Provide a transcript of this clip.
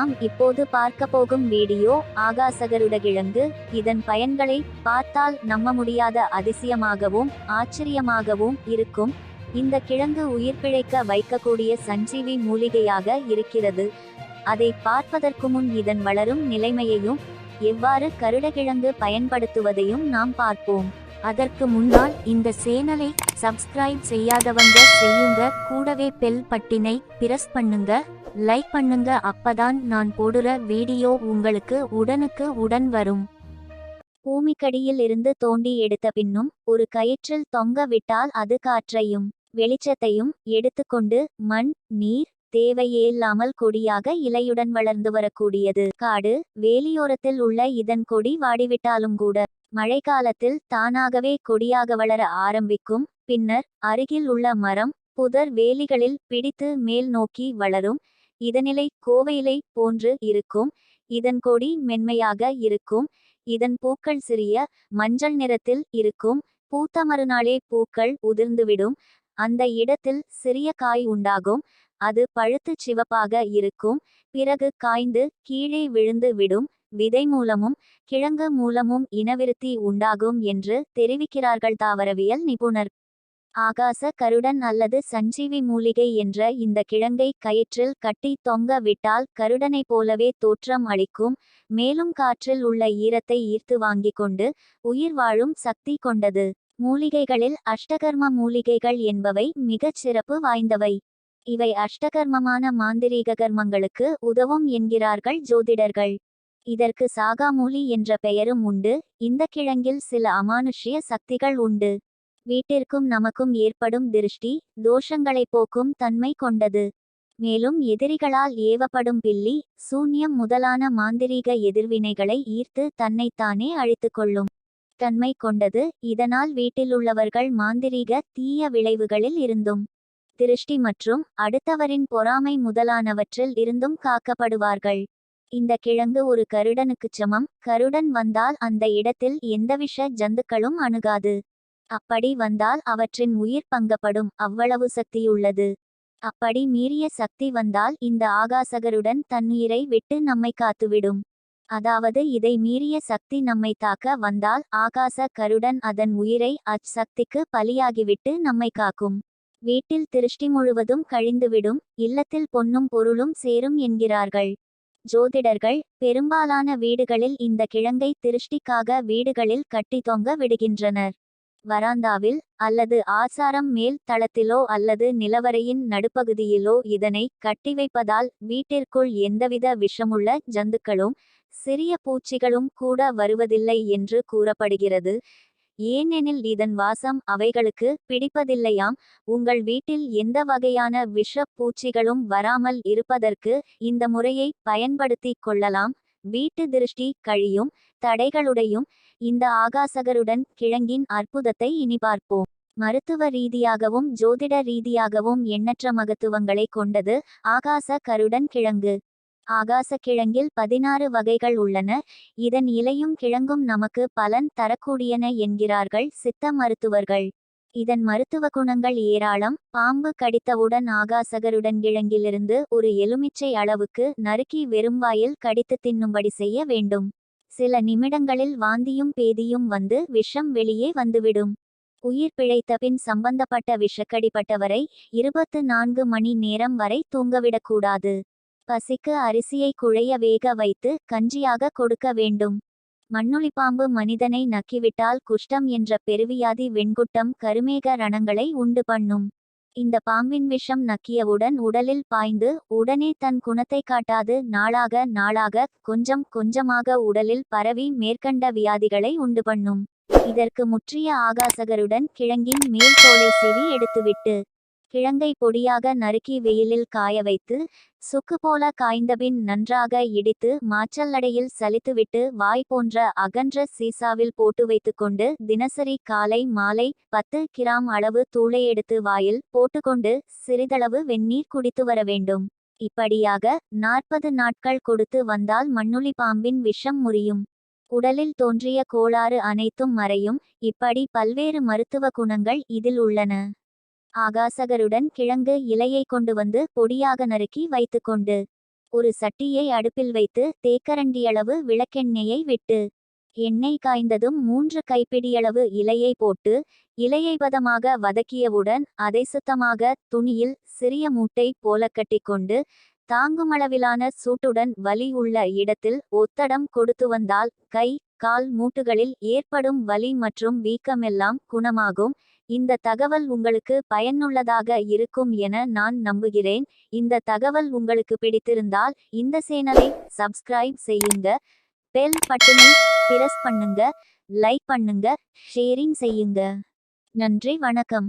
நாம் இப்போது பார்க்க போகும் வீடியோ ஆகாசகருட கிழங்கு இதன் பயன்களை பார்த்தால் நம்ப முடியாத அதிசயமாகவும் ஆச்சரியமாகவும் இருக்கும். இந்த கிழங்கு உயிர் பிழைக்க வைக்கக்கூடிய சஞ்சீவி மூலிகையாக இருக்கிறது. அதை பார்ப்பதற்கு முன் இதன் வளரும் நிலைமையையும் எவ்வாறு கருடகிழங்கு பயன்படுத்துவதையும் நாம் பார்ப்போம். அதற்கு முன்னால் இந்த சேனலை சப்ஸ்கிரைப் செய்யாதவங்க செய்யுங்க. கூடவே பெல் பட்டினை பிரஸ் பண்ணுங்க. லைக் பண்ணுங்க. அப்பதான் நான் போடுற வீடியோ உங்களுக்கு உடனுக்கு உடன் வரும். பூமிக்கடியில் இருந்து தோண்டி எடுத்த பின்னும் ஒரு கயிற்றில் தொங்க விட்டால் அது காற்றையும் வெளிச்சத்தையும் எடுத்துக்கொண்டு மண் நீர் தேவையில்லாமல் கொடியாக இலையுடன் வளர்ந்து வரக்கூடியது. காடு வேலியோரத்தில் உள்ள இதன் கொடி வாடிவிட்டாலும் கூட மழைக்காலத்தில் தானாகவே கொடியாக வளர ஆரம்பிக்கும் பின்னர் அருகில் உள்ள மரம் புதர் வேலிகளில் பிடித்து மேல் நோக்கி வளரும் இதனிலை கோவையிலை போன்று இருக்கும் இதன் கொடி மென்மையாக இருக்கும் இதன் பூக்கள் சிறிய மஞ்சள் நிறத்தில் இருக்கும் பூத்த மறுநாளே பூக்கள் உதிர்ந்துவிடும் அந்த இடத்தில் சிறிய காய் உண்டாகும் அது பழுத்து சிவப்பாக இருக்கும் பிறகு காய்ந்து கீழே விழுந்து விடும் விதை மூலமும் கிழங்கு மூலமும் இனவிருத்தி உண்டாகும் என்று தெரிவிக்கிறார்கள் தாவரவியல் நிபுணர். ஆகாச கருடன் அல்லது சஞ்சீவி மூலிகை என்ற இந்த கிழங்கை கயிற்றில் கட்டி தொங்க விட்டால் கருடனைப் போலவே தோற்றம் அளிக்கும் மேலும் காற்றில் உள்ள ஈரத்தை ஈர்த்து வாங்கிக் கொண்டு உயிர் வாழும் சக்தி கொண்டது. மூலிகைகளில் அஷ்டகர்ம மூலிகைகள் என்பவை மிகச் சிறப்பு வாய்ந்தவை. இவை அஷ்டகர்மமான மாந்திரீக கர்மங்களுக்கு உதவும் என்கிறார்கள் ஜோதிடர்கள். இதற்கு சாகாமூலி என்ற பெயரும் உண்டு. இந்த கிழங்கில் சில அமானுஷ்ய சக்திகள் உண்டு. வீட்டிற்கும் நமக்கும் ஏற்படும் திருஷ்டி தோஷங்களை போக்கும் தன்மை கொண்டது. மேலும் எதிரிகளால் ஏவப்படும் பில்லி சூன்யம் முதலான மாந்திரீக எதிர்வினைகளை ஈர்த்து தன்னைத்தானே அழித்துக் கொள்ளும் தன்மை கொண்டது. இதனால் வீட்டிலுள்ளவர்கள் மாந்திரீக தீய விளைவுகளில் இருந்தும் திருஷ்டி மற்றும் அடுத்தவரின் பொறாமை முதலானவற்றில் இருந்தும் காக்கப்படுவார்கள். இந்த கிழங்கு ஒரு கருடனுக்குச் சமம். கருடன் வந்தால் அந்த இடத்தில் எந்த விஷ ஜந்துக்களும் அணுகாது. அப்படி வந்தால் அவற்றின் உயிர் பங்கப்படும். அவ்வளவு சக்தியுள்ளது. அப்படி மீறிய சக்தி வந்தால் இந்த ஆகாசகருடன் தன்னுயிரை விட்டு நம்மை காத்துவிடும். அதாவது இதை மீறிய சக்தி நம்மை தாக்க வந்தால் ஆகாச கருடன் அதன் உயிரை அச்சக்திக்கு பலியாகிவிட்டு நம்மை காக்கும். வீட்டில் திருஷ்டி முழுவதும் கழிந்துவிடும். இல்லத்தில் பொன்னும் பொருளும் சேரும் என்கிறார்கள். ஜோதிடர்கள் பெரும்பாலான வீடுகளில் இந்த கிழங்கை திருஷ்டிக்காக வீடுகளில் கட்டி தொங்க விடுகின்றனர். வராந்தாவில் அல்லது ஆசாரம் மேல் தளத்திலோ அல்லது நிலவரையின் நடுப்பகுதியிலோ இதனை கட்டி வைப்பதால் வீட்டிற்குள் எந்தவித விஷமுள்ள ஜந்துக்களும் சிறிய பூச்சிகளும் கூட வருவதில்லை என்று கூறப்படுகிறது. ஏனெனில் இதன் வாசம் அவைகளுக்கு பிடிப்பதில்லையாம். உங்கள் வீட்டில் எந்த வகையான விஷ பூச்சிகளும் வராமல் இருப்பதற்கு இந்த முறையை பயன்படுத்திக் கொள்ளலாம். வீட்டு திருஷ்டி கழியும் தடைகளுடையும் இந்த ஆகாசகருடன் கிழங்கின் அற்புதத்தை இனி பார்ப்போம். மருத்துவ ரீதியாகவும் ஜோதிட ரீதியாகவும் எண்ணற்ற மகத்துவங்களை கொண்டது ஆகாச கருடன் கிழங்கு. ஆகாசக்கிழங்கில் பதினாறு வகைகள் உள்ளன. இதன் இலையும் கிழங்கும் நமக்கு பலன் தரக்கூடியன என்கிறார்கள் சித்த மருத்துவர்கள். இதன் மருத்துவ குணங்கள் ஏராளம். பாம்பு கடித்தவுடன் ஆகாசகருடன் கிழங்கிலிருந்து ஒரு எலுமிச்சை அளவுக்கு நறுக்கி வெறும் வாயில் கடித்து தின்னும்படி செய்ய வேண்டும். சில நிமிடங்களில் வாந்தியும் பேதியும் வந்து விஷம் வெளியே வந்துவிடும். உயிர் பிழைத்தபின் சம்பந்தப்பட்ட விஷக்கடிப்பட்டவரை இருபத்து நான்கு மணி நேரம் வரை தூங்கவிடக்கூடாது. பசிக்கு அரிசியை குழைய வேக வைத்து கஞ்சியாக கொடுக்க வேண்டும். மண்ணுளிப்பாம்பு மனிதனை நக்கிவிட்டால் குஷ்டம் என்ற பெருவியாதி வெண்குட்டம் கருமேக ரணங்களை உண்டு பண்ணும். இந்த பாம்பின் விஷம் நக்கியவுடன் உடலில் பாய்ந்து உடனே தன் குணத்தை காட்டாது நாளாக நாளாக கொஞ்சம் கொஞ்சமாக உடலில் பரவி மேற்கண்ட வியாதிகளை உண்டு பண்ணும். இதற்கு முற்றிய ஆகாசகருடன் கிழங்கின் மேல் தோலை சீவி எடுத்துவிட்டு கிழங்கை பொடியாக நறுக்கி வெயிலில் காய வைத்து சுக்கு போல காய்ந்தபின் நன்றாக இடித்து மாச்சல்லடையில் சலித்துவிட்டு வாய் போன்ற அகன்ற சீசாவில் போட்டு வைத்துக்கொண்டு தினசரி காலை மாலை பத்து கிராம் அளவு தூளை எடுத்து வாயில் போட்டுக்கொண்டு சிறிதளவு வெந்நீர் குடித்து வர வேண்டும். இப்படியாக நாற்பது நாட்கள் கொடுத்து வந்தால் மண்ணுளி பாம்பின் விஷம் முறியும். உடலில் தோன்றிய கோளாறு அனைத்தும் மறையும். இப்படி பல்வேறு மருத்துவ குணங்கள் இதில் உள்ளன. ஆகாசகருடன் கிழங்கு இலையை கொண்டு வந்து பொடியாக நறுக்கி வைத்துக்கொண்டு ஒரு சட்டியை அடுப்பில் வைத்து தேக்கரண்டியளவு விளக்கெண்ணெயை விட்டு எண்ணெய் காய்ந்ததும் மூன்று கைப்பிடியளவு இலையை போட்டு இலையை பதமாக வதக்கியவுடன் அதை சுத்தமாக துணியில் சிறிய மூட்டை போல கட்டிக்கொண்டு தாங்குமளவிலான சூட்டுடன் வலி உள்ள இடத்தில் ஒத்தடம் கொடுத்து வந்தால் கை கால் மூட்டுகளில் ஏற்படும் வலி மற்றும் வீக்கமெல்லாம் குணமாகும். இந்த தகவல் உங்களுக்கு பயனுள்ளதாக இருக்கும் என நான் நம்புகிறேன். இந்த தகவல் உங்களுக்கு பிடித்திருந்தால் இந்த சேனலை சப்ஸ்கிரைப் செய்யுங்க. பெல் பட்டனை பிரஸ் பண்ணுங்க. லைக் பண்ணுங்க. ஷேரிங் செய்யுங்க. நன்றி வணக்கம்.